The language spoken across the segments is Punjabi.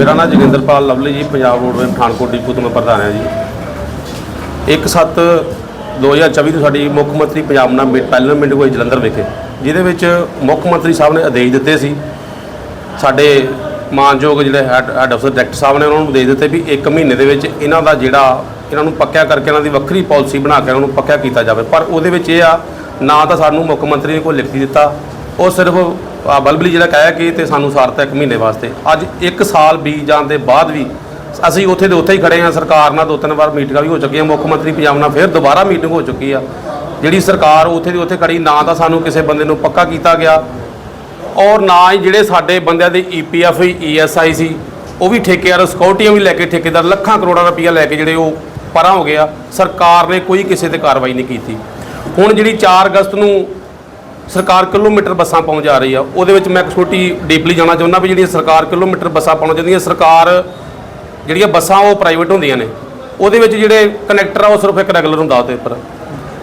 ਮੇਰਾ ਨਾਮ ਜੋਗਿੰਦਰਪਾਲ ਲਵਲੀ ਜੀ, ਪੰਜਾਬ ਰੋਡਵੇ ਪਠਾਨਕੋਟ ਡਿਪੂ ਤੋਂ ਮੈਂ ਪ੍ਰਧਾਨ ਹਾਂ ਜੀ। 1/7 2024 ਨੂੰ ਸਾਡੀ ਮੁੱਖ ਮੰਤਰੀ ਪੰਜਾਬ ਨਾਲ ਮੀ- ਪਹਿਲਾਂ ਮੀਟਿੰਗ ਹੋਈ ਜਲੰਧਰ ਵਿਖੇ, ਜਿਹਦੇ ਵਿੱਚ ਮੁੱਖ ਮੰਤਰੀ ਸਾਹਿਬ ਨੇ ਆਦੇਸ਼ ਦਿੱਤੇ ਸੀ। ਸਾਡੇ ਮਾਨਯੋਗ ਜਿਹੜੇ ਹੈਡ ਹੈਡ ਅਫਸਰ ਡਾਇਰੈਕਟਰ ਸਾਹਿਬ ਨੇ ਉਹਨਾਂ ਨੂੰ ਆਦੇਸ਼ ਦਿੱਤੇ ਵੀ 1 ਮਹੀਨੇ ਦੇ ਵਿੱਚ ਇਹਨਾਂ ਦਾ ਜਿਹੜਾ ਇਹਨਾਂ ਨੂੰ ਪੱਕਿਆ ਕਰਕੇ ਇਹਨਾਂ ਦੀ ਵੱਖਰੀ ਪਾਲਿਸੀ ਬਣਾ ਕੇ ਇਹਨਾਂ ਨੂੰ ਪੱਕਿਆ ਕੀਤਾ ਜਾਵੇ। ਪਰ ਉਹਦੇ ਵਿੱਚ ਇਹ ਆ, ਨਾ ਤਾਂ ਸਾਨੂੰ ਮੁੱਖ ਮੰਤਰੀ ਨੇ ਕੋਈ ਲਿਖਤੀ ਦਿੱਤਾ, ਉਹ ਸਿਰਫ ਬਲਬਲੀ ਜਿਹੜਾ ਕਹਿਆ ਕਿ ਤੇ ਸਾਨੂੰ ਸਾਰਤਾ ਇੱਕ ਮਹੀਨੇ ਵਾਸਤੇ। ਅੱਜ 1 ਸਾਲ ਬੀਤ ਜਾਣ ਦੇ ਬਾਅਦ ਵੀ ਅਸੀਂ ਉੱਥੇ ਦੇ ਉੱਥੇ ਹੀ ਖੜੇ ਹਾਂ, ਸਰਕਾਰ ਨਾਲ ਦੋ ਤਿੰਨ ਵਾਰ ਮੀਟਿੰਗਾਂ ਵੀ ਹੋ ਚੁੱਕੀਆਂ, ਮੁੱਖ ਮੰਤਰੀ ਪੰਜਾਬ ਨਾਲ ਫਿਰ ਦੁਬਾਰਾ ਮੀਟਿੰਗ ਹੋ ਚੁੱਕੀ ਆ। ਜਿਹੜੀ ਸਰਕਾਰ ਉੱਥੇ ਦੀ ਉੱਥੇ ਖੜੀ, ਨਾ ਤਾਂ ਸਾਨੂੰ ਕਿਸੇ ਬੰਦੇ ਨੂੰ ਪੱਕਾ ਕੀਤਾ ਗਿਆ ਔਰ ਨਾ ਹੀ ਜਿਹੜੇ ਸਾਡੇ ਬੰਦਿਆਂ ਦੇ ਈਪੀਐਫ ਈਐਸਆਈ ਸੀ, ਉਹ ਵੀ ਠੇਕੇਦਾਰ ਸਿਕਿਉਰਟੀਆਂ ਵੀ ਲੈ ਕੇ ਠੇਕੇਦਾਰ, ਲੱਖਾਂ ਕਰੋੜਾਂ ਰੁਪਈਆ ਲੈ ਕੇ ਜਿਹੜੇ ਉਹ ਪਰਾਂ ਹੋ ਗਿਆ ਸਰਕਾਰ ਨੇ ਕੋਈ ਕਿਸੇ ਤੇ ਕਾਰਵਾਈ ਨਹੀਂ ਕੀਤੀ। ਹੁਣ ਜਿਹੜੀ 4 ਅਗਸਤ ਨੂੰ ਸਰਕਾਰ ਕਿਲੋਮੀਟਰ ਬੱਸਾਂ ਪਹੁੰਚ ਜਾ ਰਹੀ ਆ। ਉਹਦੇ ਵਿੱਚ ਮੈਂ ਇੱਕ ਛੋਟੀ ਡੀਪਲੀ ਜਾਣਾ ਚਾਹੁੰਦਾ ਵੀ ਜਿਹੜੀਆਂ ਸਰਕਾਰ ਕਿਲੋਮੀਟਰ ਬੱਸਾਂ ਪਹੁੰਚ ਚਾਹੁੰਦੀਆਂ ਸਰਕਾਰ ਜਿਹੜੀਆਂ ਬੱਸਾਂ ਉਹ ਪ੍ਰਾਈਵੇਟ ਹੁੰਦੀਆਂ ਨੇ, ਉਹਦੇ ਵਿੱਚ ਜਿਹੜੇ ਕਨੈਕਟਰ ਆ, ਉਹ ਸਿਰਫ ਇੱਕ ਰੈਗੂਲਰ ਹੁੰਦਾ ਉਹਦੇ ਉੱਪਰ।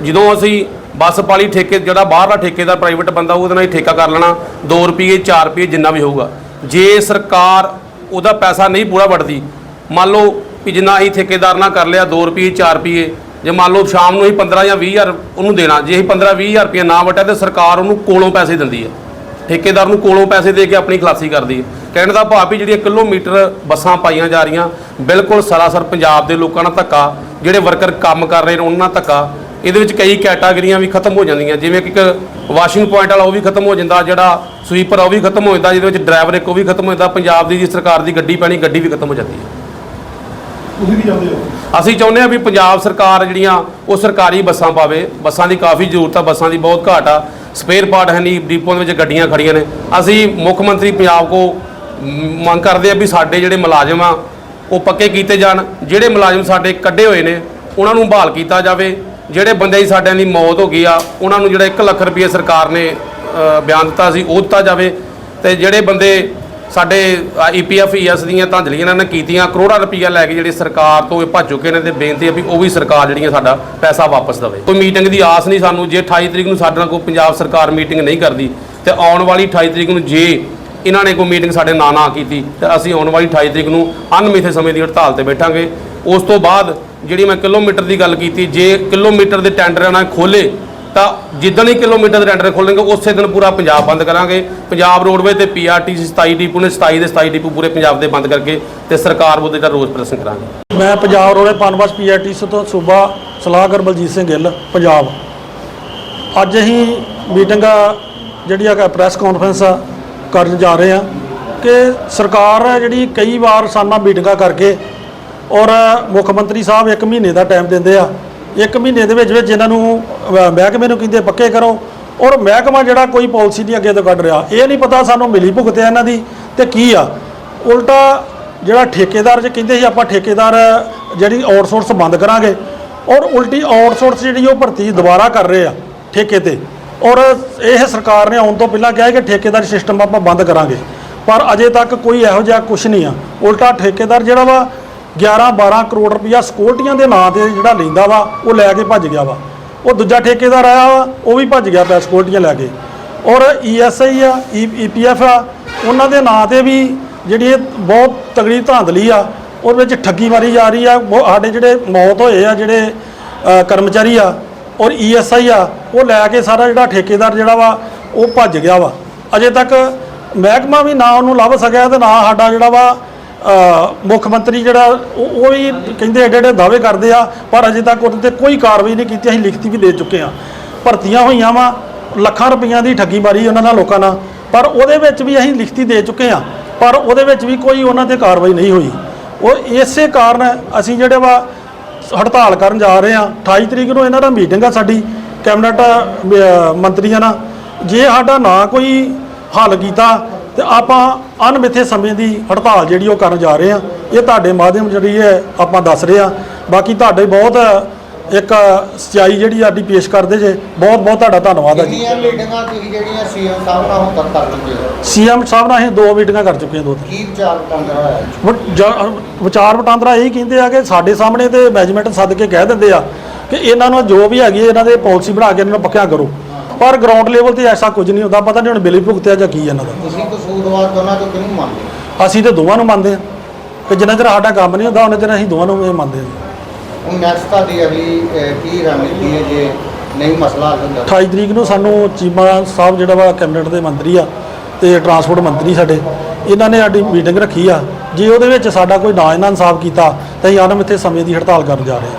ਜਦੋਂ ਅਸੀਂ ਬੱਸ ਪਾਲੀ ਠੇਕੇ, ਜਿਹੜਾ ਬਾਹਰਲਾ ਠੇਕੇਦਾਰ ਪ੍ਰਾਈਵੇਟ ਬੰਦਾ ਉਹਦੇ ਨਾਲ ਹੀ ਠੇਕਾ ਕਰ ਲੈਣਾ 2 ਰੁਪਏ 4 ਰੁਪਏ ਜਿੰਨਾ ਵੀ ਹੋਊਗਾ। ਜੇ ਸਰਕਾਰ ਉਹਦਾ ਪੈਸਾ ਨਹੀਂ ਪੂਰਾ ਵੜਦੀ ਮੰਨ ਲਓ ਵੀ ਜਿੰਨਾ ਅਸੀਂ ਠੇਕੇਦਾਰ ਨਾਲ ਕਰ ਲਿਆ 2 ਰੁਪਏ 4 ਰੁਪਏ ਜੇ ਮੰਨ ਲਓ ਸ਼ਾਮ ਨੂੰ ਅਸੀਂ 15 ਜਾਂ 20 ਹਜ਼ਾਰ ਉਹਨੂੰ ਦੇਣਾ, ਜੇ ਅਸੀਂ 15 20 ਹਜ਼ਾਰ ਰੁਪਏ ਨਾ ਵਟਿਆ ਤੇ ਸਰਕਾਰ ਉਹਨੂੰ ਕੋਲੋਂ ਪੈਸੇ ਦਿੰਦੀ ਹੈ। ਠੇਕੇਦਾਰ ਨੂੰ ਕੋਲੋਂ ਪੈਸੇ ਦੇ ਕੇ ਆਪਣੀ ਖਲਾਸੀ ਕਰਦੀ ਹੈ। ਕਹਿਣ ਦਾ ਭਾਵ ਵੀ ਜਿਹੜੀਆਂ ਕਿਲੋਮੀਟਰ ਬੱਸਾਂ ਪਾਈਆਂ ਜਾ ਰਹੀਆਂ, ਬਿਲਕੁਲ ਸਰਾਸਰ ਪੰਜਾਬ ਦੇ ਲੋਕਾਂ ਨਾਲ ਧੱਕਾ, ਜਿਹੜੇ ਵਰਕਰ ਕੰਮ ਕਰ ਰਹੇ ਨੇ ਉਹਨਾਂ ਨਾਲ ਧੱਕਾ, ਇਹਦੇ ਵਿੱਚ ਕਈ ਕੈਟਾਗਰੀਆਂ ਵੀ ਖਤਮ ਹੋ ਜਾਂਦੀਆਂ। ਜਿਵੇਂ ਕਿ ਇੱਕ ਵਾਸ਼ਿੰਗ ਪੁਆਇੰਟ ਵਾਲਾ ਉਹ ਵੀ ਖਤਮ ਹੋ ਜਾਂਦਾ, ਜਿਹੜਾ ਸਵੀਪਰ ਆ ਉਹ ਵੀ ਖਤਮ ਹੋ ਜਾਂਦਾ, ਜਿਹਦੇ ਵਿੱਚ ਡਰਾਈਵਰ ਇੱਕ ਉਹ ਵੀ ਖਤਮ ਹੋ ਜਾਂਦਾ, ਪੰਜਾਬ ਦੀ ਜੀ ਸਰਕਾਰ ਦੀ ਗੱਡੀ ਪੈਣੀ, ਗੱਡੀ ਵੀ ਖਤਮ ਹੋ ਜਾਂਦੀ ਹੈ। ਤੁਸੀਂ ਕੀ ਚਾਹੁੰਦੇ ਹੋ? ਅਸੀਂ ਚਾਹੁੰਦੇ ਹਾਂ ਵੀ ਪੰਜਾਬ ਸਰਕਾਰ ਜਿਹੜੀਆਂ, ਉਹ ਸਰਕਾਰੀ ਬੱਸਾਂ ਪਾਵੇ। ਬੱਸਾਂ ਦੀ ਕਾਫੀ ਜ਼ਰੂਰਤ ਆ, ਬੱਸਾਂ ਦੀ ਬਹੁਤ ਘਾਟ ਆ। ਸਪੇਅਰ ਪਾਰਟ ਹੈ ਨਹੀਂ ਡਿਪੂਆਂ ਦੇ ਵਿੱਚ ਗੱਡੀਆਂ ਖੜੀਆਂ ਨੇ। ਅਸੀਂ ਮੁੱਖ ਮੰਤਰੀ ਪੰਜਾਬ ਕੋ ਮੰਗ ਕਰਦੇ ਆ ਵੀ ਸਾਡੇ ਜਿਹੜੇ ਮੁਲਾਜ਼ਮ ਆ, ਉਹ ਪੱਕੇ ਕੀਤੇ ਜਾਣ। ਜਿਹੜੇ ਮੁਲਾਜ਼ਮ ਸਾਡੇ ਕੱਢੇ ਹੋਏ ਨੇ, ਉਹਨਾਂ ਨੂੰ ਬਹਾਲ ਕੀਤਾ ਜਾਵੇ। ਜਿਹੜੇ ਬੰਦੇ ਦੀ ਸਾਡਿਆਂ ਦੀ ਮੌਤ ਹੋ ਗਈ ਆ, ਉਹਨਾਂ ਨੂੰ ਜਿਹੜਾ 1 ਲੱਖ ਰੁਪਏ ਸਰਕਾਰ ਨੇ ਬਿਆਨ ਦਿੱਤਾ ਸੀ, ਉਹ ਦਿੱਤਾ ਜਾਵੇ। ਤੇ ਜਿਹੜੇ ਬੰਦੇ ਸਾਡੇ ਈਪੀਐਫ ਈਐਸ ਦੀਆਂ ਧਾਂਦਲੀਆਂ ਇਹਨਾਂ ਨੇ ਕੀਤੀਆਂ, ਕਰੋੜਾਂ ਰੁਪਈਆ ਲੈ ਕੇ ਜਿਹੜੇ ਸਰਕਾਰ ਤੋਂ ਇਹ ਭੱਜ ਚੁੱਕੇ ਨੇ ਤੇ ਬੇਨਤੀ ਹੈ ਵੀ ਉਹ ਵੀ ਸਰਕਾਰ ਜਿਹੜੀਆਂ ਸਾਡਾ ਪੈਸਾ ਵਾਪਸ ਦੇਵੇ। ਕੋਈ ਮੀਟਿੰਗ ਦੀ ਆਸ ਨਹੀਂ ਸਾਨੂੰ, ਜੇ 28 ਤਰੀਕ ਨੂੰ ਸਾਡੇ ਨਾਲ ਕੋਈ ਪੰਜਾਬ ਸਰਕਾਰ ਮੀਟਿੰਗ ਨਹੀਂ ਕਰਦੀ, ਤੇ ਆਉਣ ਵਾਲੀ 28 ਤਰੀਕ ਨੂੰ ਜੇ ਇਹਨਾਂ ਨੇ ਕੋਈ ਮੀਟਿੰਗ ਸਾਡੇ ਨਾਂ ਨਾ ਕੀਤੀ, ਤੇ ਅਸੀਂ ਆਉਣ ਵਾਲੀ 28 ਤਰੀਕ ਨੂੰ ਅਣਮਿੱਥੇ ਸਮੇਂ ਦੀ ਹੜਤਾਲ ਤੇ ਬੈਠਾਂਗੇ। ਉਸ ਤੋਂ ਬਾਅਦ ਜਿਹੜੀ ਮੈਂ ਕਿਲੋਮੀਟਰ ਦੀ ਗੱਲ ਕੀਤੀ, ਜੇ ਕਿਲੋਮੀਟਰ ਦੇ ਟੈਂਡਰ ਇਹਨਾਂ ਖੋਲੇ ਤਾਂ ਜਿੱਦਣ ਹੀ ਕਿਲੋਮੀਟਰ ਦੇ ਟੈਂਡਰ ਖੋਲਣਗੇ ਉਸੇ ਦਿਨ ਪੂਰਾ ਪੰਜਾਬ ਬੰਦ ਕਰਾਂਗੇ। ਪੰਜਾਬ ਰੋਡਵੇ ਤੇ ਪੀਆਰਟੀਸੀ 27 ਡਿਪੂ ਨੇ 27 ਦੇ 27 ਡਿਪੂ ਪੂਰੇ ਪੰਜਾਬ ਦੇ ਬੰਦ ਕਰਕੇ ਤੇ ਸਰਕਾਰ ਵਿਰੁੱਧ ਜਿਹੜਾ ਰੋਸ ਪ੍ਰਦਰਸ਼ਨ ਕਰਾਂਗੇ। ਮੈਂ ਪੰਜਾਬ ਰੋਡੇ ਪਨਬਸ ਪੀਆਰਟੀਸੀ ਤੋਂ ਸੂਬਾ ਸਲਾਹਕਾਰ ਬਲਜੀਤ ਸਿੰਘ ਗਿੱਲ, ਪੰਜਾਬ। ਅੱਜ ਅਸੀਂ ਮੀਟਿੰਗ ਆ, ਜਿਹੜੀ ਆ ਪ੍ਰੈਸ ਕਾਨਫਰੰਸ ਆ, ਕਰਨ ਜਾ ਰਹੇ ਆ ਕਿ ਸਰਕਾਰ ਜਿਹੜੀ ਕਈ ਵਾਰ ਸਾਨਾ ਮੀਟਿੰਗਾਂ ਕਰਕੇ ਔਰ ਮੁੱਖ ਮੰਤਰੀ ਸਾਹਿਬ 1 ਮਹੀਨੇ ਦਾ ਟਾਈਮ ਦਿੰਦੇ ਆ ਇੱਕ ਮਹੀਨੇ ਦੇ ਵਿੱਚ ਵਿੱਚ ਇਹਨਾਂ ਨੂੰ ਅਹ, ਮਹਿਕਮੇ ਨੂੰ ਕਹਿੰਦੇ ਪੱਕੇ ਕਰੋ। ਔਰ ਮਹਿਕਮਾ ਜਿਹੜਾ ਕੋਈ ਪਾਲਿਸੀ ਨਹੀਂ ਅੱਗੇ ਤੋਂ ਕੱਢ ਰਿਹਾ ਇਹ ਨਹੀਂ ਪਤਾ ਸਾਨੂੰ ਮਿਲੀ ਭੁਗਤ ਹੈ ਇਹਨਾਂ ਦੀ ਤੇ ਕੀ ਆ। ਉਲਟਾ ਜਿਹੜਾ ਠੇਕੇਦਾਰ ਜੇ ਕਹਿੰਦੇ ਸੀ ਆਪਾਂ ਠੇਕੇਦਾਰ ਜਿਹੜੀ ਆਊਟਸੋਰਸ ਬੰਦ ਕਰਾਂਗੇ ਔਰ ਉਲਟੀ ਆਊਟਸੋਰਸ ਜਿਹੜੀ ਉਹ ਭਰਤੀ ਦੁਬਾਰਾ ਕਰ ਰਹੇ ਆ ਠੇਕੇ ਤੇ। ਔਰ ਇਹ ਸਰਕਾਰ ਨੇ ਆਉਣ ਤੋਂ ਪਹਿਲਾਂ ਕਿਹਾ ਕਿ ਠੇਕੇਦਾਰ ਸਿਸਟਮ ਆਪਾਂ ਬੰਦ ਕਰਾਂਗੇ। ਪਰ ਅਜੇ ਤੱਕ ਕੋਈ ਇਹੋ ਜਿਹਾ ਕੁਝ ਨਹੀਂ ਆ। ਉਲਟਾ ਠੇਕੇਦਾਰ ਜਿਹੜਾ ਵਾ 11 12 ਕਰੋੜ ਰੁਪਇਆ ਸਿਕਿਉਰਟੀਆਂ ਦੇ ਨਾਂ ਤੇ ਜਿਹੜਾ ਲੈਂਦਾ ਵਾ, ਉਹ ਲੈ ਕੇ ਭੱਜ ਗਿਆ ਵਾ। ਉਹ ਦੂਜਾ ਠੇਕੇਦਾਰ ਆਇਆ ਵਾ, ਉਹ ਵੀ ਭੱਜ ਗਿਆ ਪਿਆ ਸਿਕਿਉਰਟੀਆਂ ਲੈ ਕੇ। ਔਰ ਈਐਸਆਈ ਆ ਈਪੀਐਫ ਆ, ਉਹਨਾਂ ਦੇ ਨਾਂ ਤੇ ਵੀ ਜਿਹੜੀ ਇਹ ਬਹੁਤ ਤਗੜੀ ਧਾਂਦਲੀ ਆ, ਉਹਦੇ ਵਿੱਚ ਠੱਗੀ ਮਾਰੀ ਜਾ ਰਹੀ ਆ। ਬਹੁਤ- ਸਾਡੇ ਜਿਹੜੇ ਮੌਤ ਹੋਏ ਆ, ਜਿਹੜੇ ਕਰਮਚਾਰੀ ਆ, ਔਰ ਈਐਸਆਈ ਆ, ਉਹ ਲੈ ਕੇ ਸਾਰਾ ਜਿਹੜਾ ਠੇਕੇਦਾਰ ਜਿਹੜਾ ਵਾ, ਉਹ ਭੱਜ ਗਿਆ ਵਾ। ਅਜੇ ਤੱਕ ਮਹਿਕਮਾ ਵੀ ਨਾ ਉਹਨੂੰ ਲੱਭ ਸਕਿਆ ਤੇ ਨਾ ਸਾਡਾ ਜਿਹੜਾ ਵਾ ਮੁੱਖ ਮੰਤਰੀ ਜਿਹੜਾ, ਉਹ ਉਹ ਵੀ ਕਹਿੰਦੇ ਐਡੇ ਐਡੇ ਦਾਅਵੇ ਕਰਦੇ ਆ, ਪਰ ਅਜੇ ਤੱਕ ਉਹਦੇ ਤੇ ਕੋਈ ਕਾਰਵਾਈ ਨਹੀਂ ਕੀਤੀ, ਅਸੀਂ ਲਿਖਤੀ ਵੀ ਦੇ ਚੁੱਕੇ ਆ। ਭਰਤੀਆਂ ਹੋਈਆਂ ਵਾ, ਲੱਖਾਂ ਰੁਪਈਆਂ ਦੀ ਠੱਗੀ ਮਾਰੀ ਉਹਨਾਂ ਨਾਲ ਲੋਕਾਂ ਨਾਲ, ਪਰ ਉਹਦੇ ਵਿੱਚ ਵੀ ਅਸੀਂ ਲਿਖਤੀ ਦੇ ਚੁੱਕੇ ਆ, ਪਰ ਉਹਦੇ ਵਿੱਚ ਵੀ ਕੋਈ ਉਹਨਾਂ ਤੇ ਕਾਰਵਾਈ ਨਹੀਂ ਹੋਈ। ਉਹ ਇਸੇ ਕਾਰਨ ਅਸੀਂ ਜਿਹੜੇ ਵਾ, ਹੜਤਾਲ ਕਰਨ ਜਾ ਰਹੇ ਆ। 28 ਤਰੀਕ ਨੂੰ ਇਹਨਾਂ ਦਾ ਮੀਟਿੰਗ ਆ ਸਾਡੀ, ਕੈਬਨਿਟ ਮੰਤਰੀਆਂ ਨਾਲ। ਜੇ ਸਾਡਾ ਨਾ ਕੋਈ ਹੱਲ ਕੀਤਾ ਤੇ ਆਪਾਂ ਅਣਮਿੱਥੇ ਸਮੇਂ ਦੀ ਹੜਤਾਲ ਜਿਹੜੀ ਉਹ ਕਰਨ ਜਾ ਰਹੇ ਆ ਇਹ ਤੁਹਾਡੇ ਮਾਧਿਅਮ ਜਿਹੜੀ ਹੈ ਆਪਾਂ ਦੱਸ ਰਹੇ ਆ ਬਾਕੀ ਤੁਹਾਡੇ ਬਹੁਤ ਇੱਕ ਸਚਾਈ ਜਿਹੜੀ ਸਾਡੀ ਪੇਸ਼ ਕਰਦੇ ਜੇ ਬਹੁਤ ਬਹੁਤ ਤੁਹਾਡਾ ਧੰਨਵਾਦ ਹੈ ਜੀ। ਕਿੰਨੀਆਂ ਮੀਟਿੰਗਾਂ ਤੁਸੀਂ ਜਿਹੜੀਆਂ ਸੀਐਮ ਸਾਹਿਬ ਨਾਲ ਹੁਣ ਤੱਕ ਕਰ ਚੁੱਕੇ ਹੋ? ਸੀਐਮ ਸਾਹਿਬ ਨਾਲ ਅਸੀਂ ਦੋ ਮੀਟਿੰਗਾਂ ਕਰ ਚੁੱਕੇ ਹਾਂ ਦੋ ਕੀ ਵਿਚਾਰ ਵਟਾਂਦਰਾ ਹੋਇਆ ਵ- ਜ- ਵਿਚਾਰ ਵਟਾਂਦਰਾ ਇਹੀ ਕਹਿੰਦੇ ਆ ਕਿ ਸਾਡੇ ਸਾਹਮਣੇ ਤੇ ਮੈਨੇਜਮੈਂਟ ਸੱਦ ਕੇ ਕਹਿ ਦਿੰਦੇ ਆ ਕਿ ਇਹਨਾਂ ਨੂੰ ਜੋ ਵੀ ਹੈਗੀ ਹੈ, ਇਹਨਾਂ ਦੇ ਪਾਲਿਸੀ ਬਣਾ ਕੇ ਇਹਨਾਂ ਨੂੰ ਪੱਕਿਆ ਕਰੋ। ਪਰ ਗਰਾਊਂਡ ਲੈਵਲ ਤੇ ਐਸਾ ਕੁਝ ਨਹੀਂ ਹੁੰਦਾ ਪਤਾ ਨਹੀਂ ਹੁਣ ਬਿਲੀ ਭੁਗਤਿਆ ਜਾਂ ਕੀ ਇਹਨਾਂ ਦਾ। ਤੁਸੀਂ ਕਸੂਰਵਾਰ ਦੋਨਾਂ ਤੋਂ ਕਿਹਨੂੰ ਮੰਨਦੇ ਹੋ? ਅਸੀਂ ਤੇ ਦੋਵਾਂ ਨੂੰ ਮੰਨਦੇ ਆ ਕਿ ਜਿੰਨਾ ਚਿਰ ਸਾਡਾ ਕੰਮ ਨਹੀਂ ਹੁੰਦਾ ਉਹਨਾਂ ਚਿਰ ਅਸੀਂ ਦੋਵਾਂ ਨੂੰ ਇਹ ਮੰਨਦੇ ਹਾਂ। ਹੁਣ ਨੈਕਸਟ ਤੁਹਾਡੀ ਅਗਲੀ ਅਹ, ਕੀ ਰਣਨੀਤੀ ਹੈ ਜੇ ਨਹੀਂ ਮਸਲਾ ਹੱਲ ਹੁੰਦਾ? 28 ਤਰੀਕ ਨੂੰ ਸਾਨੂੰ ਚੀਮਾ ਸਾਹਿਬ ਜਿਹੜਾ ਵਾ ਕੈਬਨਿਟ ਦੇ ਮੰਤਰੀ ਆ ਤੇ ਟਰਾਂਸਪੋਰਟ ਮੰਤਰੀ ਸਾਡੇ ਇਹਨਾਂ ਨੇ ਸਾਡੀ ਮੀਟਿੰਗ ਰੱਖੀ ਆ। ਜੇ ਉਹਦੇ ਵਿੱਚ ਸਾਡਾ ਕੋਈ ਨਾ ਇਹਨਾਂ ਇਨਸਾਫ ਕੀਤਾ ਤਾਂ ਅਸੀਂ ਆਨਮ ਇੱਥੇ ਸਮੇਂ ਦੀ ਹੜਤਾਲ ਕਰਨ ਜਾ ਰਹੇ ਹਾਂ।